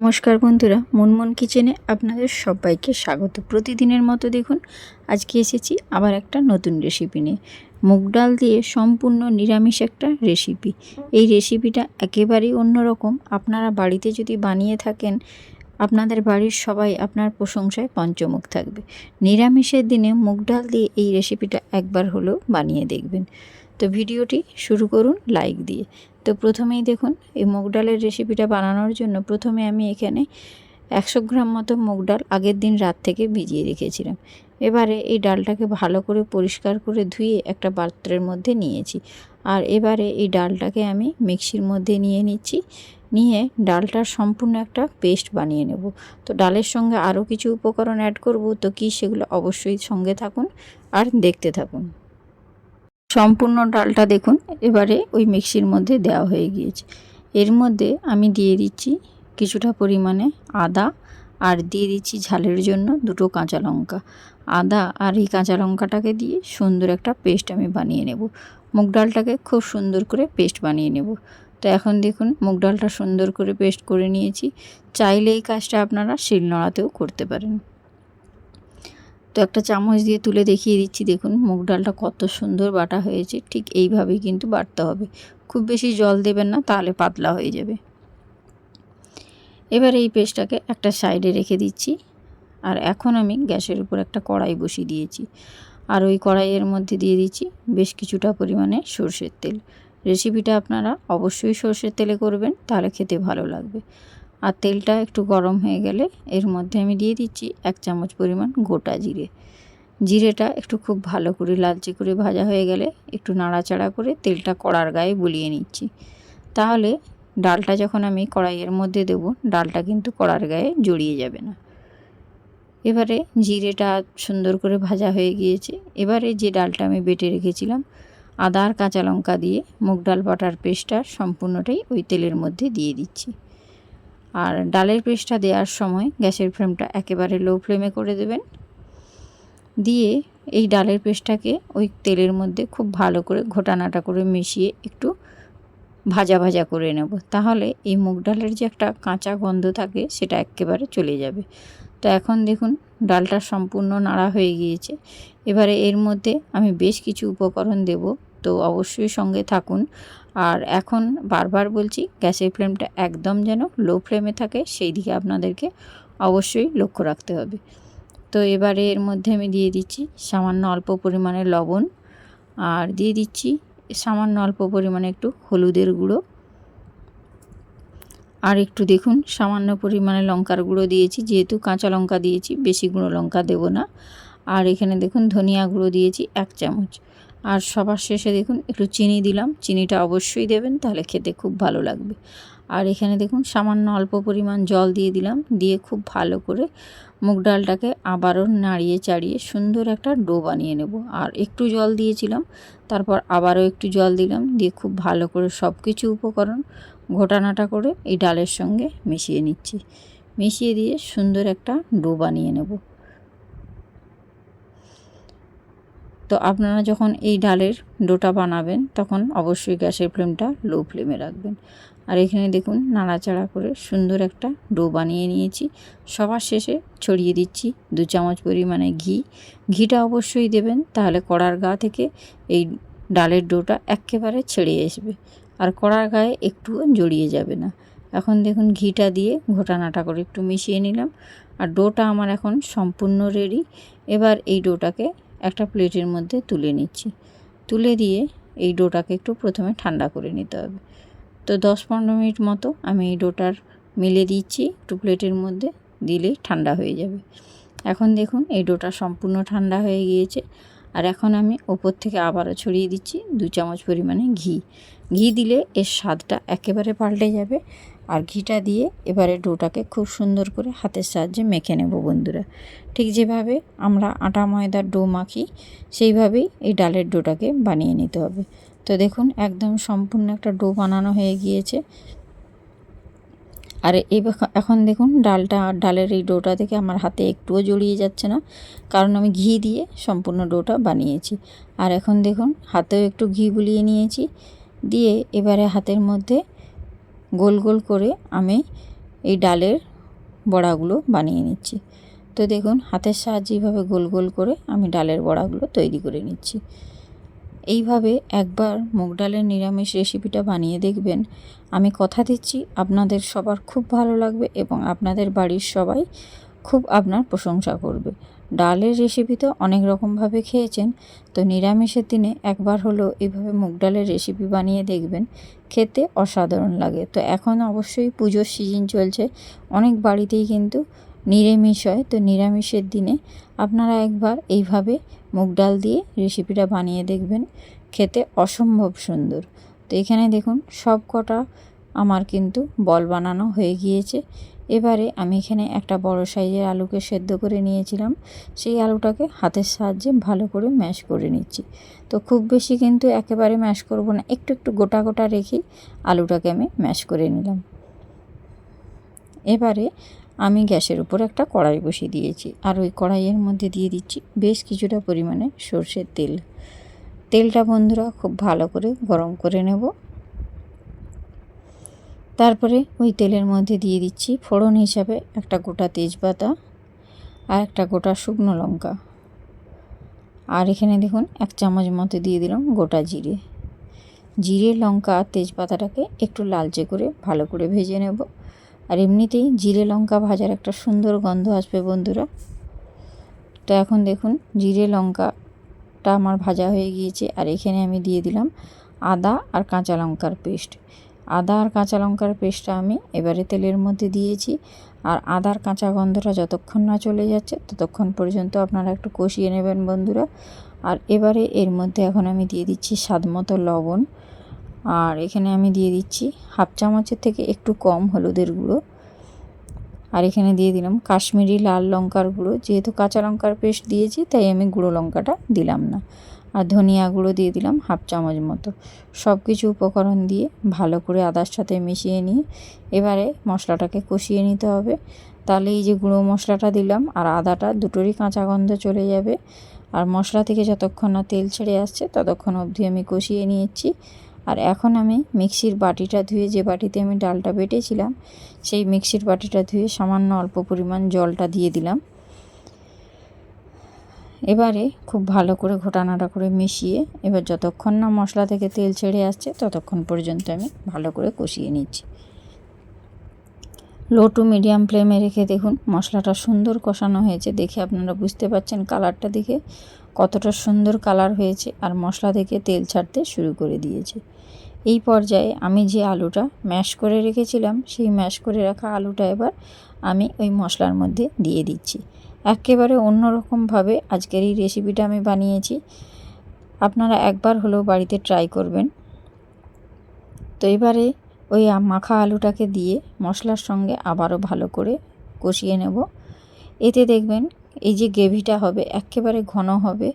নমস্কার বন্ধুরা, মনমন কিচেনে আপনাদের সবাইকে স্বাগত। প্রতিদিনের মতো দেখুন, আজকে এসেছি আবার একটা নতুন রেসিপি নিয়ে। মুগ ডাল দিয়ে সম্পূর্ণ নিরামিষ একটা রেসিপি এই রেসিপিটা একেবারেই অন্যরকম। আপনারা বাড়িতে যদি বানিয়ে থাকেন, আপনাদের বাড়ির সবাই আপনার প্রশংসায় পঞ্চমুখ থাকবে। নিরামিষের দিনে মুগ ডাল দিয়ে এই রেসিপিটা একবার হলেও বানিয়ে দেখবেন। তো ভিডিওটি শুরু করুন লাইক দিয়ে। তো প্রথমেই দেখুন, এই মুগ ডালের রেসিপিটা বানানোর জন্য প্রথমে আমি এখানে একশো গ্রাম মতো মুগ ডাল আগের দিন রাত থেকে ভিজিয়ে রেখেছিলাম। এবারে এই ডালটাকে ভালো করে পরিষ্কার করে ধুয়ে একটা পাত্রের মধ্যে নিয়েছি। আর এবারে এই ডালটাকে আমি মিক্সির মধ্যে নিয়ে নিচ্ছি। নিয়ে ডালটার সম্পূর্ণ একটা পেস্ট বানিয়ে নেব। তো ডালের সঙ্গে আরও কিছু উপকরণ অ্যাড করব। তো কি সেগুলো অবশ্যই সঙ্গে থাকুন আর দেখতে থাকুন। সম্পূর্ণ ডালটা দেখুন, এবারে ওই মিক্সির মধ্যে দেওয়া হয়ে গিয়েছে। এর মধ্যে আমি দিয়ে দিচ্ছি কিছুটা পরিমাণে আদা আর দিয়ে দিচ্ছি ঝালের জন্য দুটো কাঁচা লঙ্কা। আদা আর এই কাঁচা লঙ্কাটাকে দিয়ে সুন্দর একটা পেস্ট আমি বানিয়ে নেব। মুগ ডালটাকে খুব সুন্দর করে পেস্ট বানিয়ে নেব। তো এখন দেখুন, মুগ ডালটা সুন্দর করে পেস্ট করে নিয়েছি। চাইলে এই কাজটা আপনারা শিলনোড়াতেও করতে পারেন। একটা চামচ দিয়ে তুলে দেখিয়ে দিচ্ছি। দেখুন, মুগ ডালটা কত সুন্দর বাটা হয়েছে। ঠিক এইভাবেই কিন্তু বাটতে হবে। খুব বেশি জল দেবেন না, তাহলে পাতলা হয়ে যাবে। এবার এই পেস্টটাকে একটা সাইডে রেখে দিচ্ছি। আর এখন আমি গ্যাসের উপর একটা কড়াই বসিয়ে দিয়েছি। আর ওই কড়াইয়ের মধ্যে দিয়ে দিচ্ছি বেশ কিছুটা পরিমাণে সর্ষের তেল। রেসিপিটা আপনারা অবশ্যই সর্ষের তেলে করবেন, তাহলে খেতে ভালো লাগবে। আর তেলটা একটু গরম হয়ে গেলে এর মধ্যে আমি দিয়ে দিচ্ছি এক চামচ পরিমাণ গোটা জিরে। জিরেটা একটু খুব ভালো করে লালচে করে ভাজা হয়ে গেলে একটু নাড়াচাড়া করে তেলটা কড়ার গায়ে বুলিয়ে নিচ্ছি। তাহলে ডালটা যখন আমি কড়াইয়ের মধ্যে দেব, ডালটা কিন্তু কড়ার গায়ে জড়িয়ে যাবে না। এবারে জিরেটা সুন্দর করে ভাজা হয়ে গিয়েছে। এবারে যে ডালটা আমি বেটে রেখেছিলাম, আদা আর কাঁচা লঙ্কা দিয়ে মুগ ডাল বাটার পেস্টটা সম্পূর্ণটাই ওই তেলের মধ্যে দিয়ে দিচ্ছি। আর ডালের পেস্টটা দেওয়ার সময় গ্যাসের ফ্লেমটা একেবারে লো ফ্লেমে করে দেবেন। দিয়ে এই ডালের পেস্টটাকে ওই তেলের মধ্যে খুব ভালো করে ঘোটানাটা করে মিশিয়ে একটু ভাজা ভাজা করে নেব। তাহলে এই মুগ ডালের যে একটা কাঁচা গন্ধ থাকে সেটা একেবারে চলে যাবে। তো এখন দেখুন ডালটা সম্পূর্ণ নাড়া হয়ে গিয়েছে। এবারে এর মধ্যে আমি বেশ কিছু উপকরণ দেব। তো অবশ্যই সঙ্গে থাকুন। আর এখন বারবার বলছি, গ্যাসের ফ্লেমটা একদম যেন লো ফ্লেমে থাকে, সেই দিকে আপনাদেরকে অবশ্যই লক্ষ্য রাখতে হবে। তো এবারে এর মধ্যে আমি দিয়ে দিচ্ছি সামান্য অল্প পরিমাণে লবণ, আর দিয়ে দিচ্ছি সামান্য অল্প পরিমাণে একটু হলুদের গুঁড়ো। আর একটু দেখুন, সামান্য পরিমাণে লঙ্কার গুঁড়ো দিয়েছি, যেহেতু কাঁচা লঙ্কা দিয়েছি, বেশি গুঁড়ো লঙ্কা দেবো না। আর এখানে দেখুন, ধনিয়া গুঁড়ো দিয়েছি এক চামচ। আর সবার শেষে দেখুন একটু চিনি দিলাম। চিনিটা অবশ্যই দেবেন, তাহলে খেতে খুব ভালো লাগবে। আর এখানে দেখুন সামান্য অল্প পরিমাণ জল দিয়ে দিলাম, দিয়ে খুব ভালো করে মুগ ডালটাকে আবারও নাড়িয়ে চাড়িয়ে সুন্দর একটা ডো বানিয়ে নেব। আর একটু জল দিয়েছিলাম, তারপর আবারও একটু জল দিলাম, দিয়ে খুব ভালো করে সব কিছু উপকরণ ঘোটানাটা করে এই ডালের সঙ্গে মিশিয়ে নিচ্ছি। মিশিয়ে দিয়ে সুন্দর একটা ডো বানিয়ে নেব। তো আপনারা যখন এই ডালের ডোটা বানাবেন, তখন অবশ্যই গ্যাসের ফ্লেমটা লো ফ্লেমে রাখবেন। আর এখানে দেখুন নাড়াচাড়া করে সুন্দর একটা ডো বানিয়ে নিয়েছি। সবার শেষে ছড়িয়ে দিচ্ছি দু চামচ পরিমাণে ঘি। ঘিটা অবশ্যই দেবেন, তাহলে কড়ার গা থেকে এই ডালের ডোটা একেবারে ছেড়ে আসবে। আর কড়ার গায়ে একটুও জড়িয়ে যাবে না। এখন দেখুন ঘিটা দিয়ে ঘোটানাটা করে একটু মিশিয়ে নিলাম। আর ডোটা আমার এখন সম্পূর্ণ রেডি এবার এই ডোটাকে একটা প্লেটের মধ্যে তুলে নিচ্ছি। তুলে দিয়ে এই ডোটাকে একটু প্রথমে ঠান্ডা করে নিতে হবে। তো দশ পনেরো মিনিট মতো আমি এই ডোটার মিলে দিচ্ছি, একটু প্লেটের মধ্যে দিলেই ঠান্ডা হয়ে যাবে। এখন দেখুন এই ডোটা সম্পূর্ণ ঠান্ডা হয়ে গিয়েছে। আর এখন আমি ওপর থেকে আবারও ছড়িয়ে দিচ্ছি, দু চামচ পরিমাণে ঘি। ঘি দিলে এর স্বাদটা একেবারে পাল্টে যাবে। আর ঘিটা দিয়ে এবারে ডোটাকে খুব সুন্দর করে হাতের সাহায্যে মেখে নেব বন্ধুরা। ঠিক যেভাবে আমরা আটা, ময়দার ডো মাখি, সেইভাবেই এই ডালের ডোটাকে বানিয়ে নিতে হবে। তো দেখুন, একদম সম্পূর্ণ একটা ডো বানানো হয়ে গিয়েছে। আর এখন দেখুন, ডালটা, ডালের এই ডোটা থেকে আমার হাতে একটুও জড়িয়ে যাচ্ছে না, কারণ আমি ঘি দিয়ে সম্পূর্ণ ডোটা বানিয়েছি। আর এখন দেখুন, হাতেও একটু ঘি বুলিয়ে নিয়েছি। দিয়ে এবারে হাতের মধ্যে গোল গোল করে আমি এই ডালের বড়াগুলো বানিয়ে নিচ্ছি। তো দেখুন, হাতের সাহায্যে এইভাবে গোল গোল করে আমি ডালের বড়াগুলো তৈরি করে নিচ্ছি। এইভাবে একবার মুগ ডালের নিরামিষ রেসিপিটা বানিয়ে দেখবেন। আমি কথা দিচ্ছি, আপনাদের সবার খুব ভালো লাগবে এবং আপনাদের বাড়ির সবাই খুব আপনার প্রশংসা করবে। ডালের রেসিপি তো অনেক রকমভাবে খেয়েছেন, তো নিরামিষের দিনে একবার হলো এইভাবে মুগ ডালের রেসিপি বানিয়ে দেখবেন, খেতে অসাধারণ লাগে। তো এখন অবশ্যই পুজোর সিজন চলছে, অনেক বাড়িতেই কিন্তু নিরামিষ হয়, তো নিরামিষের দিনে আপনারা একবার এইভাবে মুগ ডাল দিয়ে রেসিপিটা বানিয়ে দেখবেন, খেতে অসম্ভব সুন্দর। তো এখানে দেখুন সব কটা আমার কিন্তু বল বানানো হয়ে গিয়েছে এবারে আমি এখানে একটা বড় সাইজের আলুকে সেদ্ধ করে নিয়েছিলাম। সেই আলুটাকে হাতের সাহায্যে ভালো করে ম্যাশ করে নিচ্ছি। তো খুব বেশি কিন্তু একেবারে ম্যাশ করব না, একটু একটু গোটা গোটা রেখেই আলুটাকে আমি ম্যাশ করে নিলাম। এবারে আমি গ্যাসের উপর একটা কড়াই বসিয়ে দিয়েছি আর ওই কড়াইয়ের মধ্যে দিয়ে দিচ্ছি বেশ কিছুটা পরিমাণে সর্ষের তেল। তেলটা বন্ধুরা খুব ভালো করে গরম করে নেব। তারপরে ওই তেলের মধ্যে দিয়ে দিচ্ছি ফোড়ন হিসাবে একটা গোটা তেজপাতা আর একটা গোটা শুকনো লঙ্কা। আর এখানে দেখুন এক চামচ মতো দিয়ে দিলাম গোটা জিরে। জিরে, লঙ্কা আর তেজপাতাটাকে একটু লালচে করে ভালো করে ভেজে নেব। আর এমনিতেই জিরে, লঙ্কা ভাজার একটা সুন্দর গন্ধ আসবে বন্ধুরা। তো এখন দেখুন জিরে, লঙ্কাটা আমার ভাজা হয়ে গিয়েছে। আর এখানে আমি দিয়ে দিলাম আদা আর কাঁচা লঙ্কার পেস্ট। আদা আর কাঁচা লঙ্কার পেস্টটা আমি এবারে তেলের মধ্যে দিয়েছি। আর আদার কাঁচা গন্ধটা যতক্ষণ না চলে যাচ্ছে, ততক্ষণ পর্যন্ত আপনারা একটু কষিয়ে নেবেন বন্ধুরা। আর এবারে এর মধ্যে এখন আমি দিয়ে দিচ্ছি স্বাদ মতো লবণ। আর এখানে আমি দিয়ে দিচ্ছি হাফ চামচের থেকে একটু কম হলুদের গুঁড়ো। আর এখানে দিয়ে দিলাম কাশ্মীরি লাল লঙ্কার গুঁড়ো। যেহেতু কাঁচা লঙ্কার পেস্ট দিয়েছি, তাই আমি গুঁড়ো লঙ্কাটা দিলাম না। আর ধনিয়া গুঁড়ো দিয়ে দিলাম হাফ চামচ মতো। সব কিছু উপকরণ দিয়ে ভালো করে আদার সাথে মিশিয়ে নিয়ে এবারে মশলাটাকে কষিয়ে নিতে হবে। তাহলে এই যে গুঁড়ো মশলাটা দিলাম আর আদাটা দুটোরই কাঁচা গন্ধ চলে যাবে। আর মশলা থেকে যতক্ষণ না তেল ছেড়ে আসছে ততক্ষণ অবধি আমি কষিয়ে নিয়েছি। আর এখন আমি মিক্সির বাটিটা ধুয়ে যে বাটিতে আমি ডালটা বেটেছিলাম, সেই মিক্সির বাটিটা ধুয়ে সামান্য অল্প পরিমাণ জলটা দিয়ে দিলাম। এবারে খুব ভালো করে ঘোটানাটা করে মিশিয়ে এবার যতক্ষণ না মশলা থেকে তেল ছেড়ে আসছে ততক্ষণ পর্যন্ত আমি ভালো করে কষিয়ে নিচ্ছি। লো টু মিডিয়াম ফ্লেমে রেখে দেখুন, মশলাটা সুন্দর কষানো হয়েছে, দেখে আপনারা বুঝতে পারছেন কালারটা দেখে কতটা সুন্দর কালার হয়েছে আর মশলা থেকে তেল ছাড়তে শুরু করে দিয়েছে। এই পর্যায়ে আমি যে আলুটা ম্যাশ করে রেখেছিলাম, সেই ম্যাশ করে রাখা আলুটা এবার আমি ওই মশলার মধ্যে দিয়ে দিচ্ছি। একেবারে অন্যরকমভাবে আজকের এই রেসিপিটা আমি বানিয়েছি। আপনারা একবার হলেও বাড়িতে ট্রাই করবেন। তো এবারে ওই মাখা আলুটাকে দিয়ে মশলার সঙ্গে আবারও ভালো করে কষিয়ে নেব। এতে দেখবেন এই যে গ্রেভিটা হবে একেবারে ঘন হবে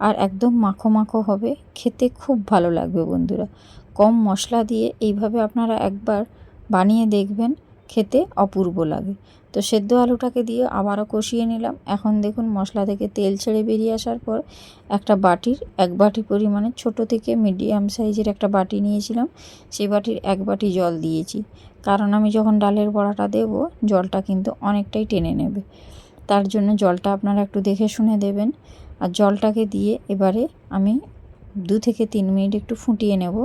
আর একদম মাখো মাখো হবে। খেতে খুব ভালো লাগবে বন্ধুরা। কম মশলা দিয়ে এইভাবে আপনারা একবার বানিয়ে দেখবেন। খেতে অপূর্ব লাগে। তো সেদ্ধ আলুটাকে দিয়ে আবারও কষিয়ে নিলাম। এখন দেখুন মশলা থেকে তেল ছেড়ে বেরিয়ে আসার পর একটা বাটির এক বাটি পরিমাণে ছোট থেকে মিডিয়াম সাইজের একটা বাটি নিয়েছিলাম। সেই বাটির এক বাটি জল দিয়েছি। কারণ আমি যখন ডালের বড়াটা দেব, জলটা কিন্তু অনেকটাই টেনে নেবে। তার জন্য জলটা আপনারা একটু দেখে শুনে দেবেন। আর জলটাকে দিয়ে এবারে আমি দু থেকে তিন মিনিট একটু ফুটিয়ে নেব।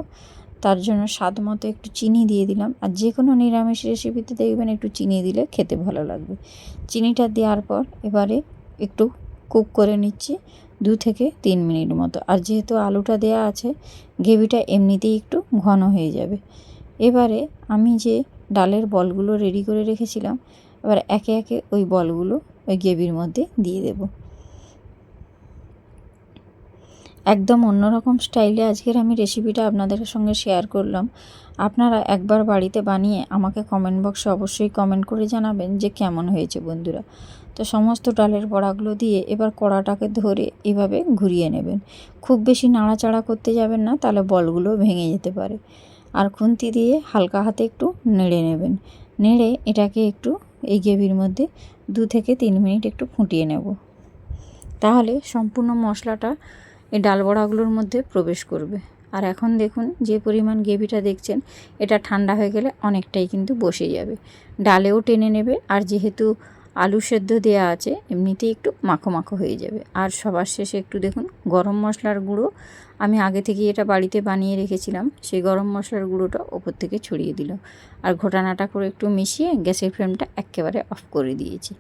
তার জন্য স্বাদ মতো একটু চিনি দিয়ে দিলাম। আর যে কোনো নিরামিষ রেসিপিতে দেখবেন একটু চিনি দিলে খেতে ভালো লাগবে। চিনিটা দেওয়ার পর এবারে একটু কুক করে নিচ্ছি দু থেকে তিন মিনিট মতো। আর যেহেতু আলুটা দেয়া আছে, গ্রেভিটা এমনিতেই একটু ঘন হয়ে যাবে। এবারে আমি যে ডালের বলগুলো রেডি করে রেখেছিলাম, এবার একে একে ওই বলগুলো ওই গ্রেভির মধ্যে দিয়ে দেবো। একদম অন্যরকম স্টাইলে আজকের আমি রেসিপিটা আপনাদের সঙ্গে শেয়ার করলাম। আপনারা একবার বাড়িতে বানিয়ে আমাকে কমেন্ট বক্সে অবশ্যই কমেন্ট করে জানাবেন যে কেমন হয়েছে বন্ধুরা। তো সমস্ত ডালের বড়াগুলো দিয়ে এবার কড়াটাকে ধরে এভাবে ঘুরিয়ে নেবেন। খুব বেশি নাড়াচাড়া করতে যাবেন না, তাহলে বলগুলো ভেঙে যেতে পারে। আর খুন্তি দিয়ে হালকা হাতে একটু নেড়ে নেবেন। নেড়ে এটাকে একটু এই গ্রেভির মধ্যে দু থেকে তিন মিনিট একটু ফুটিয়ে নেব। তাহলে সম্পূর্ণ মশলাটা এই ডাল বড়াগুলোর মধ্যে প্রবেশ করবে। আর এখন দেখুন যে পরিমাণ গ্রেভিটা দেখছেন, এটা ঠান্ডা হয়ে গেলে অনেকটাই কিন্তু বসে যাবে। ডালেও টেনে নেবে, আর যেহেতু আলু সেদ্ধ দেওয়া আছে, এমনিতেই একটু মাখো মাখো হয়ে যাবে। আর সবার শেষে একটু দেখুন গরম মশলার গুঁড়ো। আমি আগে থেকেই এটা বাড়িতে বানিয়ে রেখেছিলাম, সেই গরম মশলার গুঁড়োটা ওপর থেকে ছড়িয়ে দিল আর ঘোটানাটা করে একটু মিশিয়ে গ্যাসের ফ্লেমটা একেবারে অফ করে দিয়েছি।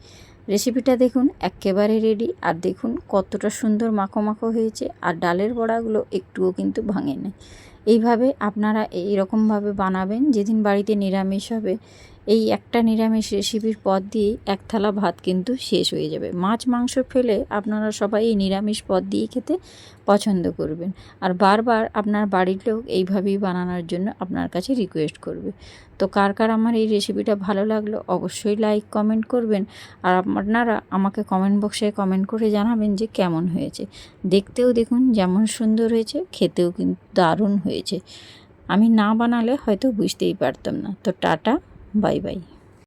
রেসিপিটা দেখুন, একেবারে রেডি আর দেখুন, কতটা সুন্দর মাখো মাখো হয়েছে। আর ডালের বড়াগুলো একটুও কিন্তু ভাঙে না এইভাবে আপনারা এইরকমভাবে বানাবেন। যেদিন বাড়িতে নিরামিষ হবে এই একটা নিরামিষ রেসিপির পদ দিয়েই এক থালা ভাত কিন্তু শেষ হয়ে যাবে। মাছ, মাংস ফেলে আপনারা সবাই এই নিরামিষ পদ দিয়ে খেতে পছন্দ করবেন। আর বারবার আপনার বাড়ির লোক এইভাবেই বানানোর জন্য আপনার কাছে রিকোয়েস্ট করবে। তো কার কার আমার এই রেসিপিটা ভালো লাগল অবশ্যই লাইক কমেন্ট করবেন। আর আপনারা আমাকে কমেন্ট বক্সে কমেন্ট করে জানাবেন যে কেমন হয়েছে। দেখতেও দেখুন যেমন সুন্দর হয়েছে, খেতেও কিন্তু দারুণ হয়েছে। আমি না বানালে হয়তো বুঝতেই পারতাম না। তো টাটা। Bye bye